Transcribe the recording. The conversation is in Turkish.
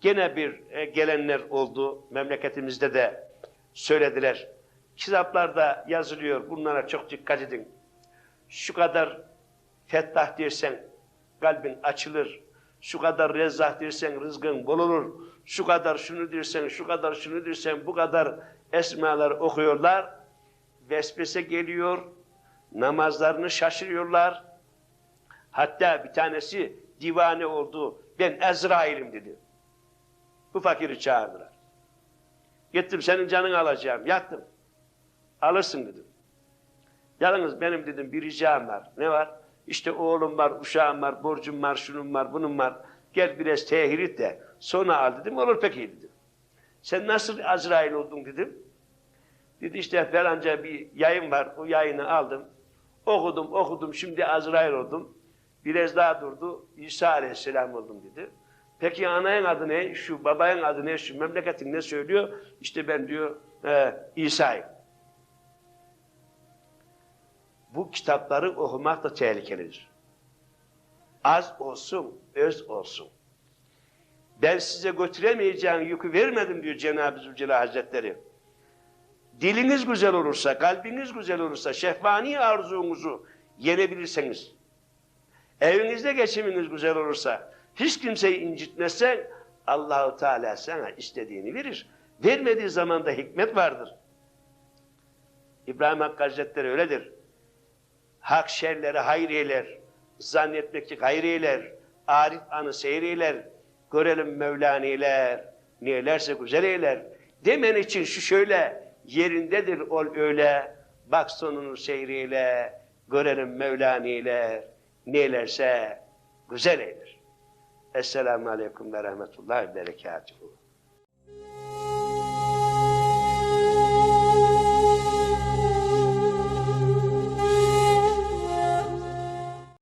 Gene bir e, gelenler oldu. Memleketimizde de söylediler. Kitaplarda yazılıyor. Bunlara çok dikkat edin. Şu kadar fettah dersen kalbin açılır. Şu kadar rezzah dersen rızkın bol olur. Şu kadar şunu dersen, şu kadar şunu dersen, bu kadar esmalar okuyorlar. Vesvese geliyor. Namazlarını şaşırıyorlar. Hatta bir tanesi divane oldu. Ben Ezrail'im dedi. Bu fakiri çağırdılar. Gittim senin canını alacağım. Yattım. Alırsın dedim. Yalnız benim dedim bir ricam var. Ne var? İşte oğlum var, uşağım var, borcum var, şunun var, bunun var. Gel biraz tehir et de sonra al dedim. Olur peki dedim. Sen nasıl Azrail oldun dedim. Dedi işte falanca bir yayın var. O yayını aldım. Okudum, okudum. Şimdi Azrail oldum. Biraz daha durdu. İsa Aleyhisselam oldum dedi. Peki anayın adı ne? Şu babayın adı ne? Şu memleketin ne söylüyor? İşte ben diyor e, İsa'yım. Bu kitapları okumak da tehlikelidir. Az olsun, öz olsun. Ben size götüremeyeceğim yükü vermedim diyor Cenab-ı Zülcelal Hazretleri. Diliniz güzel olursa, kalbiniz güzel olursa, şehvani arzunuzu yenebilirseniz, evinizde geçiminiz güzel olursa, hiç kimseyi incitmezsen, Allahu Teala sana istediğini verir. Vermediği zaman da hikmet vardır. İbrahim Hakkı Hazretleri öyledir. Hak şerleri hayır eyler, zannetmek ki hayır eyler, arif anı seyreyler, görelim Mevlaniler, neylerse güzel eyler. Demen için şu şöyle, yerindedir ol öyle, bak sonunu seyreyle, görelim Mevlaniler, neylerse güzel eyler. Esselamu Aleyküm ve Rahmetullahi Berekatuhu.